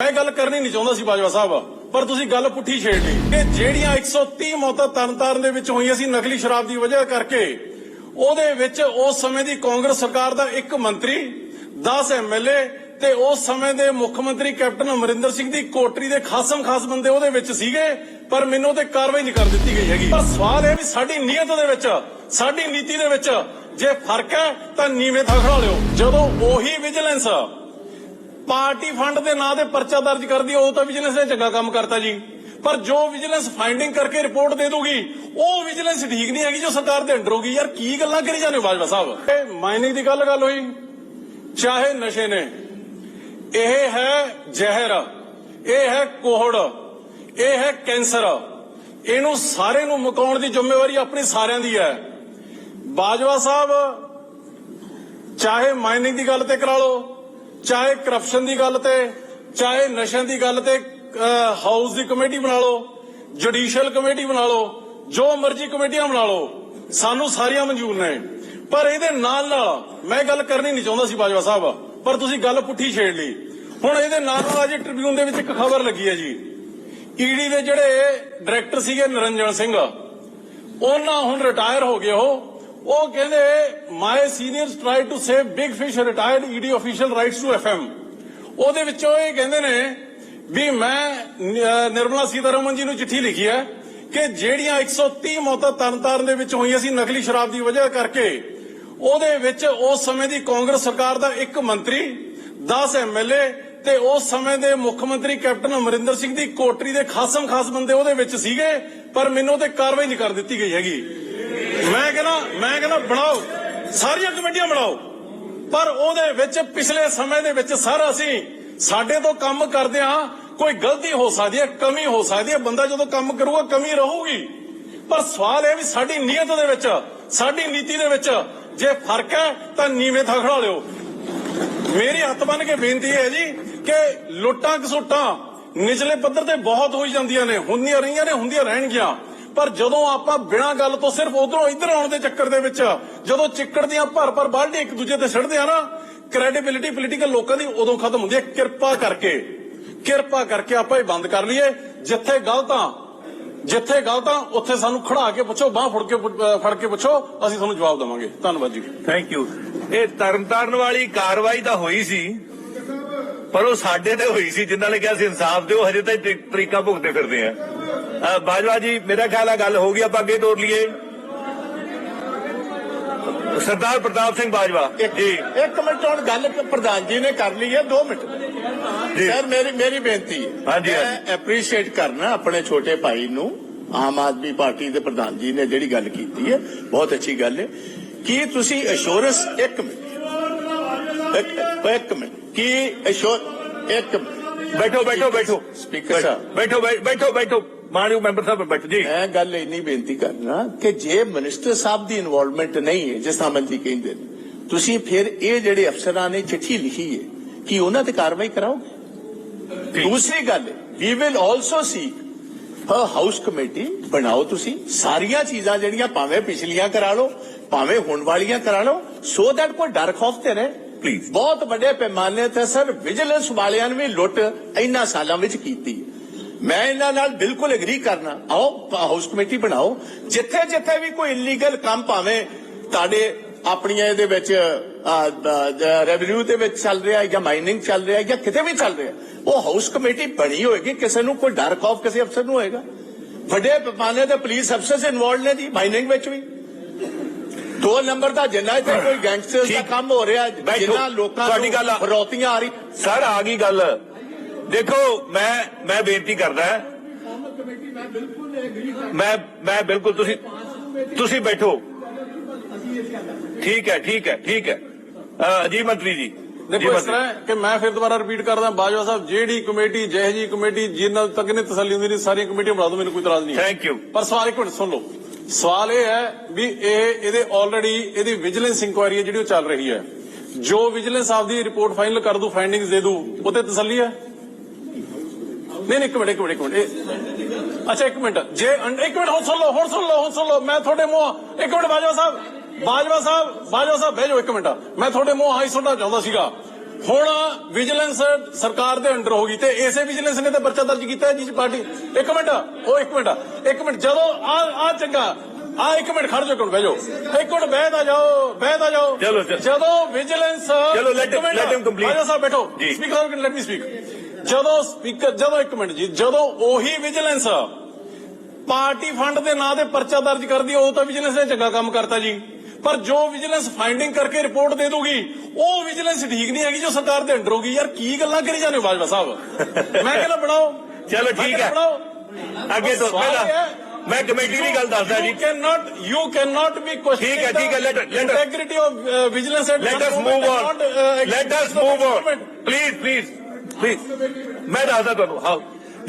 ਮੈਂ ਗੱਲ ਕਰਨੀ ਨਹੀਂ ਚਾਹੁੰਦਾ ਸੀ ਬਾਜਵਾ ਸਾਹਿਬ, ਪਰ ਤੁਸੀਂ ਗੱਲ ਪੁੱਠੀ ਛੇੜ ਲਈ ਕਿ ਜਿਹੜੀਆਂ 130 ਮੌਤਾਂ ਤਰਨਤਾਰਨ ਦੇ ਵਿੱਚ ਹੋਈਆਂ ਸੀ ਨਕਲੀ ਸ਼ਰਾਬ ਦੀ ਵਜ੍ਹਾ ਕਰਕੇ, ਉਹਦੇ ਵਿੱਚ ਉਸ ਸਮੇਂ ਦੀ ਕਾਂਗਰਸ ਸਰਕਾਰ ਦਾ ਇੱਕ ਮੰਤਰੀ 10 ਐਮਐਲਏ ਤੇ ਉਸ ਸਮੇਂ ਦੇ ਮੁੱਖ ਮੰਤਰੀ ਕੈਪਟਨ ਅਮਰਿੰਦਰ ਸਿੰਘ ਦੀ ਕੋਟਰੀ ਦੇ ਖਾਸਮ ਖਾਸ ਬੰਦੇ ਉਹਦੇ ਵਿੱਚ ਸੀਗੇ, ਪਰ ਮੈਨੂੰ ਤੇ ਕਾਰਵਾਈ ਨਹੀਂ ਕਰ ਦਿੱਤੀ ਗਈ ਹੈਗੀ। ਪਰ ਸਵਾਲ ਇਹ ਵੀ ਸਾਡੀ ਨੀਅਤ ਦੇ ਵਿੱਚ, ਸਾਡੀ ਨੀਤੀ ਦੇ ਵਿੱਚ ਜੇ ਫ਼ਰਕ ਹੈ ਤਾਂ ਨੀਵੇਂ ਥਾਂ ਖੜਾ ਲਿਓ। ਜਦੋਂ ਉਹੀ ਵਿਜੀਲੈਂਸ ਪਾਰਟੀ ਫੰਡ ਦੇ ਨਾਂ ਤੇ ਪਰਚਾ ਦਰਜ ਕਰਦੀ ਉਹ ਤਾਂ ਵਿਜੀਲੈਂਸ ਨੇ ਚੰਗਾ ਕੰਮ ਕਰਤਾ ਜੀ। ਪਰ ਜੋ ਵਿਜੀਲੈਂਸ ਫਾਈਂਡਿੰਗ ਕਰਕੇ ਰਿਪੋਰਟ ਦੇ ਦੂਗੀ ਉਹ ਵਿਜੀਲੈਂਸ ਠੀਕ ਨਹੀਂ ਹੈਗੀ ਜੋ ਸਰਕਾਰ ਦੇ ਅੰਡਰ ਹੋਗੀ ਯਾਰ, ਕੀ ਗੱਲਾਂ ਕਰੀ ਜਾਂਦੇ ਹੋ ਬਾਜਵਾ ਸਾਹਿਬ? ਇਹ ਮਾਈਨਿੰਗ ਦੀ ਗੱਲ ਗੱਲ ਹੋਈ। ਚਾਹੇ ਨਸ਼ੇ ਨੇ, ਇਹ ਹੈ ਜ਼ਹਿਰ, ਇਹ ਹੈ ਕੋਹੜ, ਇਹ ਹੈ ਕੈਂਸਰ। ਇਹਨੂੰ ਸਾਰੇ ਨੂੰ ਮੁਕਾਉਣ ਦੀ ਜ਼ਿੰਮੇਵਾਰੀ ਆਪਣੀ ਸਾਰਿਆਂ ਦੀ ਹੈ। ਬਾਜਵਾ ਸਾਹਿਬ, ਚਾਹੇ ਮਾਈਨਿੰਗ ਦੀ ਗੱਲ ਤੇ ਕਰਾ ਲਓ ਚਾਹੇ ਕਰਪਸ਼ਨ ਦੀ ਗੱਲ ਤੇ, ਚਾਹੇ ਨਸ਼ਿਆਂ ਦੀ ਗੱਲ ਤੇ ਹਾਊਸ ਦੀ ਕਮੇਟੀ ਬਣਾ ਲਓ ਜੁਡੀਸ਼ੀਅਲ ਕਮੇਟੀ ਬਣਾ ਲਓ, ਜੋ ਮਰਜ਼ੀ ਕਮੇਟੀਆਂ ਬਣਾ ਲਓ, ਸਾਨੂੰ ਸਾਰੀਆਂ ਮਨਜ਼ੂਰ ਨੇ। ਪਰ ਇਹਦੇ ਨਾਲ ਨਾਲ ਮੈਂ ਗੱਲ ਕਰਨੀ ਨਹੀਂ ਚਾਹੁੰਦਾ ਸੀ ਬਾਜਵਾ ਸਾਹਿਬ, ਪਰ ਤੁਸੀਂ ਗੱਲ ਪੁੱਠੀ ਛੇੜ ਲਈ। ਹੁਣ ਇਹਦੇ ਨਾਲ ਨਾਲ ਅੱਜ ਟ੍ਰਿਬਿਊਨ ਦੇ ਵਿੱਚ ਇੱਕ ਖਬਰ ਲੱਗੀ ਹੈ ਜੀ। ਈਡੀ ਦੇ ਜਿਹੜੇ ਡਾਇਰੈਕਟਰ ਸੀਗੇ ਨਿਰੰਜਨ ਸਿੰਘ, ਉਹਨਾਂ ਹੁਣ ਰਿਟਾਇਰ ਹੋ ਗਏ ਉਹ। ਉਹ ਕਹਿੰਦੇ my seniors try to save big fish retired ED official writes to FM ਉਹਦੇ ਵਿੱਚੋਂ ਇਹ ਕਹਿੰਦੇ ਨੇ ਵੀ ਮੈਂ ਨਿਰਮਲਾ ਸੀਤਾਰਮਨ ਜੀ ਨੂੰ ਚਿੱਠੀ ਲਿਖੀ ਹੈ ਕਿ ਜਿਹੜੀਆਂ 130 ਮੌਤਾਂ ਤਰਨਤਾਰਨ ਦੇ ਵਿੱਚ ਹੋਈਆਂ ਸੀ ਨਕਲੀ ਸ਼ਰਾਬ ਦੀ ਵਜ੍ਹਾ ਕਰਕੇ ਉਹਦੇ ਵਿੱਚ ਉਸ ਸਮੇਂ ਦੀ ਕਾਂਗਰਸ ਸਰਕਾਰ ਦਾ ਇੱਕ ਮੰਤਰੀ 10 ਐਮਐਲਏ ਤੇ ਉਸ ਸਮੇਂ ਦੇ ਮੁੱਖ ਮੰਤਰੀ ਕੈਪਟਨ ਅਮਰਿੰਦਰ ਸਿੰਘ ਦੀ ਕੋਟਰੀ ਦੇ ਖਾਸਮ ਖਾਸ ਬੰਦੇ ਉਹਦੇ ਵਿੱਚ ਸੀਗੇ ਪਰ ਮੈਨੂੰ ਤੇ ਕਾਰਵਾਈ ਨਹੀਂ ਕਰ ਦਿੱਤੀ ਗਈ ਹੈਗੀ ਮੈਂ ਕਹਿੰਦਾ ਮੈਂ ਕਹਿੰਦਾ ਬਣਾਓ, ਸਾਰੀਆਂ ਕਮੇਟੀਆਂ ਬਣਾਓ। ਪਰ ਉਹਦੇ ਵਿੱਚ ਪਿਛਲੇ ਸਮੇਂ ਦੇ ਵਿੱਚ ਸਰ ਅਸੀਂ ਸਾਡੇ ਤੋਂ ਕੰਮ ਕਰਦੇ ਆ ਕੋਈ ਗਲਤੀ ਹੋ ਸਕਦੀ ਹੈ, ਕਮੀ ਹੋ ਸਕਦੀ ਹੈ, ਬੰਦਾ ਜਦੋਂ ਕੰਮ ਕਰੂਗਾ, ਕਮੀ ਰਹੂਗੀ। ਪਰ ਸਵਾਲ ਇਹ ਵੀ ਸਾਡੀ ਨੀਅਤ ਦੇ ਵਿੱਚ, ਸਾਡੀ ਨੀਤੀ ਦੇ ਵਿੱਚ ਜੇ ਫ਼ਰਕ ਹੈ, ਤਾਂ ਨੀਵੇਂ ਥਾਂ ਖੜਾ ਲਿਓ। ਮੇਰੀ ਹੱਥ ਬੰਨ ਕੇ ਬੇਨਤੀ ਹੈ ਜੀ ਕਿ ਲੁੱਟਾਂ ਕਸੁੱਟਾਂ ਨਿਚਲੇ ਪੱਧਰ ਤੇ ਬਹੁਤ ਹੋਈ ਜਾਂਦੀਆਂ ਨੇ, ਹੁੰਦੀਆਂ ਰਹੀਆਂ ਨੇ, ਹੁੰਦੀਆਂ ਰਹਿਣਗੀਆਂ। ਪਰ ਜਦੋਂ ਆਪਾਂ ਬਿਨਾਂ ਗੱਲ ਤੋਂ ਸਿਰਫ ਉਧਰੋਂ ਇੱਧਰ ਆਉਣ ਦੇ ਚੱਕਰ ਦੇ ਵਿੱਚ ਜਦੋਂ ਚਿੱਕੜ ਦੀਆਂ ਭਰ ਭਰ ਬਾਲਟੀ ਇੱਕ ਦੂਜੇ ਤੇ ਛੱਡਦੇ ਆ ਨਾ ਕ੍ਰੈਡੀਬਿਲਿਟੀ ਪੋਲੀਟੀਕਲ ਲੋਕਾਂ ਦੀ ਉਦੋਂ ਖਤਮ ਹੁੰਦੀ ਹੈ। ਕਿਰਪਾ ਕਰਕੇ ਕਿਰਪਾ ਕਰਕੇ ਆਪਾਂ ਇਹ ਬੰਦ ਕਰ ਲਈਏ। ਜਿੱਥੇ ਗਲਤਾਂ ਜਿੱਥੇ ਗਲਤਾਂ ਉੱਥੇ ਸਾਨੂੰ ਖੜਾ ਕੇ ਪੁੱਛੋ, ਬਾਹ ਫੜ ਕੇ ਪੁੱਛ- ਫੜ ਕੇ ਪੁੱਛੋ, ਅਸੀਂ ਤੁਹਾਨੂੰ ਜਵਾਬ ਦੇਵਾਂਗੇ। ਧੰਨਵਾਦ ਜੀ। ਥੈਂਕ ਯੂ ਇਹ ਤਰਨਤਾਰਨ ਵਾਲੀ ਕਾਰਵਾਈ ਤਾਂ ਹੋਈ ਸੀ, ਪਰ ਉਹ ਸਾਡੇ ਤੇ ਹੋਈ ਸੀ, ਜਿਨ੍ਹਾਂ ਨੇ ਕਿਹਾ ਸੀ ਇਨਸਾਫ ਦਿਓ, ਹਜੇ ਤਾਂ ਤਰੀਕਾ ਭੁਗਤੇ ਫਿਰਦੇ ਆ। ਬਾਜਵਾ ਜੀ ਮੇਰਾ ਖਿਆਲ ਆ ਗੱਲ ਹੋ ਗਈ ਆਪਾਂ ਅੱਗੇ ਤੋਰ ਲਈਏ। ਸਰਦਾਰ ਪ੍ਰਤਾਪ ਸਿੰਘ ਬਾਜਵਾ ਜੀ। ਇੱਕ ਮਿੰਟ ਹੁਣ ਗੱਲ ਪ੍ਰਧਾਨ ਜੀ ਨੇ ਕਰ ਲਈ ਹੈ 2 ਮਿੰਟ। ਸਰ ਮੇਰੀ ਮੇਰੀ ਬੇਨਤੀ। ਹੈ ਹਾਂਜੀ, ਮੈਂ। ਐਪਰੀਸ਼ੀਏਟ ਕਰਨਾ ਆਪਣੇ ਛੋਟੇ ਭਾਈ ਨੂੰ ਆਮ ਆਦਮੀ ਪਾਰਟੀ ਦੇ ਪ੍ਰਧਾਨ ਜੀ ਨੇ ਜਿਹੜੀ ਗੱਲ ਕੀਤੀ ਹੈ। ਬਹੁਤ ਅੱਛੀ ਗੱਲ ਹੈ। ਕੀ ਤੁਸੀਂ ਅਸ਼ੋਰੈਂਸ ਇੱਕ ਮਿੰਟ। ਇੱਕ- ਇੱਕ ਮਿੰਟ। ਕੀ ਅਸ਼ੋਰ ਇੱਕ। ਬੈਠੋ ਬੈਠੋ ਬੈਠੋ। ਸਪੀਕਰ ਸਾਹਿਬ। ਬੈਠੋ ਬੈਠੋ ਬੈਠੋ। ਮਾਨਯੋਗ ਮੈਂਬਰ ਸਾਹਿਬ ਬੈਠੋ ਜੀ ਮੈਂ ਗੱਲ ਇੰਨੀ ਬੇਨਤੀ ਕਰਨਾ ਕਿ ਜੇ ਮਿਨਿਸਟਰ ਸਾਹਿਬ ਦੀ ਇਨਵੋਲਵਮੈਂਟ ਨਹੀਂ ਹੈ ਜਿਸ ਤਰ੍ਹਾਂ ਮੰਤਰੀ ਕਹਿੰਦੇ ਨੇ ਤੁਸੀਂ ਫਿਰ ਇਹ ਜਿਹੜੇ ਅਫਸਰਾਂ ਨੇ ਚਿੱਠੀ ਲਿਖੀ ਹੈ ਕੀ ਉਹਨਾਂ ਤੇ ਕਾਰਵਾਈ ਕਰਾਓਗੇ ਦੂਸਰੀ ਗੱਲ we will also seek house committee ਬਣਾਓ ਤੁਸੀਂ ਸਾਰੀਆਂ ਚੀਜ਼ਾਂ ਜਿਹੜੀਆਂ ਭਾਵੇਂ ਪਿਛਲੀਆਂ ਕਰਾ ਲਓ ਭਾਵੇਂ ਹੁਣ ਵਾਲੀਆਂ ਕਰਾ ਲਓ ਸੋ ਦੈਟ ਕੋਈ ਡਰ ਖੌਫ ਤੇ ਰਹੇ Please. ਬਹੁਤ ਵੱਡੇ ਪੈਮਾਨੇ ਤੇ ਸਰ ਵਿਜੀਲੈਂਸ ਵਾਲਿਆਂ ਨੇ ਵੀ ਲੁੱਟ ਇੰਨਾ ਸਾਲਾਂ ਵਿੱਚ ਕੀਤੀ ਹੈ। ਮੈਂ ਇਹਨਾਂ ਨਾਲ ਬਿਲਕੁਲ ਐਗਰੀ ਕਰਨਾ। ਆਓ ਹਾਊਸ ਕਮੇਟੀ ਬਣਾਓ। ਜਿੱਥੇ ਜਿੱਥੇ ਵੀ ਕੋਈ ਇਲੀਗਲ ਕੰਮ ਭਾਵੇਂ ਤੁਹਾਡੇ ਆਪਣੀਆਂ ਇਹਦੇ ਵਿੱਚ ਰੈਵਨਿਊ ਦੇ ਵਿੱਚ ਚੱਲ ਰਿਹਾ ਜਾਂ ਮਾਈਨਿੰਗ ਚੱਲ ਰਿਹਾ ਜਾਂ ਕਿਤੇ ਵੀ ਚੱਲ ਰਿਹਾ ਉਹ ਹਾਊਸ ਕਮੇਟੀ ਬਣੀ ਹੋਏਗੀ। ਕਿਸੇ ਨੂੰ ਕੋਈ ਡਰ ਖੌਫ ਕਿਸੇ ਅਫਸਰ ਨੂੰ ਹੋਏਗਾ। ਵੱਡੇ ਪੈਮਾਨੇ ਤੇ ਪੁਲਿਸ ਅਫਸਰ ਇਨਵੋਲਡ ਨੇ ਜੀ ਮਾਈਨਿੰਗ ਵਿੱਚ ਵੀ। ਦੋ ਨੰਬਰ ਦਾ ਜਿੰਨਾ ਇੱਥੇ ਕੋਈ ਗੈਂਗਸਟਰਸ ਦਾ। ਕੰਮ ਹੋ ਰਿਹਾ। ਜਿੰਨਾ ਲੋਕਾਂ ਤੁਹਾਡੀ ਗੱਲ ਆ। ਨੂੰ ਫਰੌਤੀਆਂ ਆ ਰਹੀ ਸਰ ਆ ਗਈ ਗੱਲ। ਦੇਖੋ ਮੈਂ ਮੈਂ ਬੇਨਤੀ ਕਰਦਾ ਮੈਂ ਮੈਂ ਬਿਲਕੁਲ ਤੁਸੀਂ ਤੁਸੀਂ ਬੈਠੋ ਠੀਕ ਹੈ ਠੀਕ ਹੈ ਠੀਕ ਹੈ ਜੀ ਮੰਤਰੀ ਜੀ ਦੇਖੋ ਇਸ। ਤਰ੍ਹਾਂ ਕਿ ਮੈਂ ਫਿਰ ਦੁਬਾਰਾ ਰਿਪੀਟ ਕਰਦਾ ਬਾਜਵਾ ਸਾਹਿਬ ਜਿਹੜੀ ਕਮੇਟੀ ਜਿਹੇ ਜੀ ਕਮੇਟੀ ਜਿੰਨਾ ਤੱਕ ਨੇ ਤਸੱਲੀ ਹੁੰਦੀ ਨਹੀਂ ਸਾਰੀਆਂ ਕਮੇਟੀਆਂ ਬਣਾ ਦਿਓ ਮੈਨੂੰ ਕੋਈ ਇਤਰਾਜ਼ ਨਹੀਂ। Thank you. ਪਰ ਸਵਾਲ ਇੱਕ ਮਿੰਟ ਸੁਣ ਲਓ ਸਵਾਲ ਇਹ ਹੈ ਵੀ ਇਹ ਇਹਦੇ ਆਲਰੇਡੀ ਇਹਦੀ ਵਿਜੀਲੈਂਸ ਇਨਕੁਆਇਰੀ ਹੈ ਜਿਹੜੀ ਉਹ ਚੱਲ ਰਹੀ ਹੈ ਜੋ ਵਿਜੀਲੈਂਸ ਆਪਦੀ ਰਿਪੋਰਟ ਫਾਈਨਲ ਕਰ ਦੂ ਫਾਈਂਡਿੰਗਸ ਦੇ ਦੂ ਉਹਤੇ ਤਸੱਲੀ ਹੈ ਨਹੀਂ ਨਹੀਂ ਇੱਕ ਮਿੰਟ ਇੱਕ ਮਿੰਟ ਇੱਕ ਮਿੰਟ ਅੱਛਾ ਇੱਕ ਮਿੰਟ ਜੇ ਇੱਕ ਮਿੰਟ ਹੁਣ ਸੁਣ ਲਓ ਹੁਣ ਸੁਣ ਲਓ ਹੁਣ ਸੁਣ ਲਓ ਮੈਂ ਤੁਹਾਡੇ ਮੂੰਹ ਇੱਕ ਮਿੰਟ ਬਾਜਵਾ ਸਾਹਿਬ ਬਾਜਵਾ ਸਾਹਿਬ ਬਾਜਵਾ ਸਾਹਿਬ ਬਹਿ ਇੱਕ ਮਿੰਟ ਮੈਂ ਤੁਹਾਡੇ ਮੂੰਹ ਆਈ ਸੁਣਨਾ ਚਾਹੁੰਦਾ ਸੀਗਾ ਹੁਣ ਵਿਜੀਲੈਂਸ ਸਰਕਾਰ ਦੇ ਅੰਡਰ ਹੋ ਗਈ ਤੇ ਇਸੇ ਵਿਜੀਲੈਂਸ ਨੇ ਤਾਂ ਪਰਚਾ ਦਰਜ ਕੀਤਾ ਜਿਸ ਪਾਰਟੀ ਇੱਕ ਮਿੰਟ ਉਹ ਇੱਕ ਮਿੰਟ ਇੱਕ ਮਿੰਟ ਜਦੋਂ ਆ ਆ ਚੰਗਾ ਆ ਇੱਕ ਮਿੰਟ ਖੜ ਜਾਓ ਕੋਲ ਬਹਿ ਜਾਓ ਇੱਕ ਮਿੰਟ ਬਹਿ ਤਾਂ ਜਾਓ ਬਹਿ ਤਾਂ ਜਾਓ ਚਲੋ। ਜਦੋਂ ਵਿਜੀਲੈਂਸ ਚਲੋ, let him complete. Bajwa sahib ਬੈਠੋ। ਸਪੀਕਰ ਲੈਟ ਮੀ ਸਪੀਕ ਜਦੋਂ ਸਪੀਕਰ ਜਦੋਂ ਇੱਕ ਮਿੰਟ ਜੀ ਜਦੋਂ ਉਹੀ ਵਿਜੀਲੈਂਸ ਪਾਰਟੀ ਫੰਡ ਦੇ ਨਾਂ ਤੇ ਪਰਚਾ ਦਰਜ ਕਰਦੀ ਹੈ, ਉਹ ਤਾਂ ਵਿਜੀਲੈਂਸ ਨੇ ਚੰਗਾ ਕੰਮ ਕਰਤਾ ਜੀ। ਪਰ ਜੋ ਵਿਜੀਲੈਂਸ ਫਾਈਂਡਿੰਗ ਕਰਕੇ ਰਿਪੋਰਟ ਦੇ ਦੂਗੀ ਉਹ ਵਿਜੀਲੈਂਸ ਠੀਕ ਨਹੀਂ ਹੈਗੀ ਜੋ ਸਰਕਾਰ ਦੇ ਅੰਡਰ ਹੋਗੀ ਯਾਰ ਕੀ ਗੱਲਾਂ ਕਰੀ ਜਾਂਦੇ ਹੋ ਬਾਜਵਾ ਸਾਹਿਬ? ਮੈਂ ਕਹਿੰਦਾ ਬਣਾਓ। ਚਲੋ, ਮੈਂ ਠੀਕ ਕਹਿੰਦਾ ਹੈ। ਬਣਾਓ। ਅੱਗੇ ਤੋਂ ਸਵਾਲ ਪਹਿਲਾਂ ਇਹ ਹੈ, ਮੈਂ ਕਮੇਟੀ ਦੀ ਗੱਲ ਦੱਸਦਾ ਜੀ। You cannot, you cannot be questioning ਠੀਕ ਹੈ, ਠੀਕ ਹੈ, let- the let us- integrity of uh, vigilance and Let us control move and on. Please ਮੈਂ ਦੱਸਦਾ ਤੁਹਾਨੂੰ ਹਾਊ